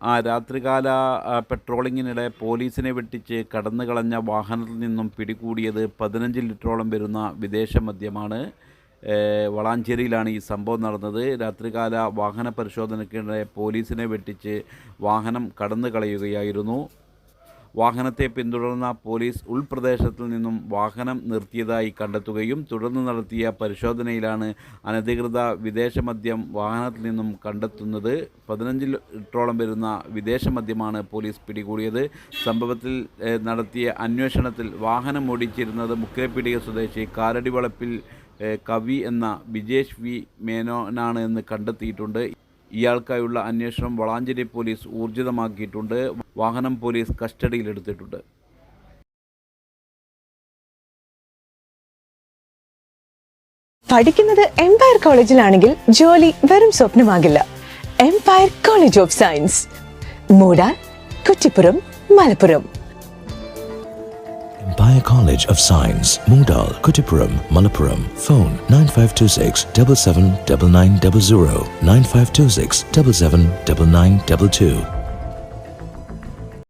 ആ രാത്രികാല പെട്രോളിങ്ങിനിടെ പോലീസിനെ വെട്ടിച്ച് കടന്നു കളഞ്ഞ വാഹനത്തിൽ നിന്നും പിടികൂടിയത് പതിനഞ്ച് ലിറ്ററോളം വരുന്ന വിദേശ മദ്യമാണ്. വളാഞ്ചേരിയിലാണ് ഈ സംഭവം നടന്നത്. രാത്രികാല വാഹന പരിശോധനയ്ക്കിടെ പോലീസിനെ വെട്ടിച്ച് വാഹനം കടന്നു കളയുകയായിരുന്നു വാഹനത്തെ പിന്തുടർന്ന പോലീസ് ഉൾപ്രദേശത്തിൽ നിന്നും വാഹനം നിർത്തിയതായി കണ്ടെത്തുകയും തുടർന്ന് നടത്തിയ പരിശോധനയിലാണ് അനധികൃത വിദേശ മദ്യം വാഹനത്തിൽ നിന്നും കണ്ടെത്തുന്നത്. പതിനഞ്ച് ലിറ്ററോളം വരുന്ന വിദേശ മദ്യമാണ് പോലീസ് പിടികൂടിയത്. സംഭവത്തിൽ നടത്തിയ അന്വേഷണത്തിൽ വാഹനം ഓടിച്ചിരുന്നത് മുക്കിലപ്പിടിക സ്വദേശി കാരടിവളപ്പിൽ കവി എന്ന ബിജേഷ് വി മേനോനാണ് എന്ന് കണ്ടെത്തിയിട്ടുണ്ട്. ഇയാൾക്കായുള്ള അന്വേഷണം വളാഞ്ചേരി പോലീസ് ഊർജിതമാക്കിയിട്ടുണ്ട്. വാഹനം പോലീസ് കസ്റ്റഡിയിലെടുത്തിട്ടുണ്ട്. പഠിക്കുന്നത് എംപയർ കോളേജിലാണെങ്കിൽ ജോലി വെറും സ്വപ്നമാകില്ല. Empire College of Science Moodal Kuttippuram Malappuram. Empire College of Science, Moondal, Kuttipuram, Malappuram. Phone 9526 779900 9526 779922.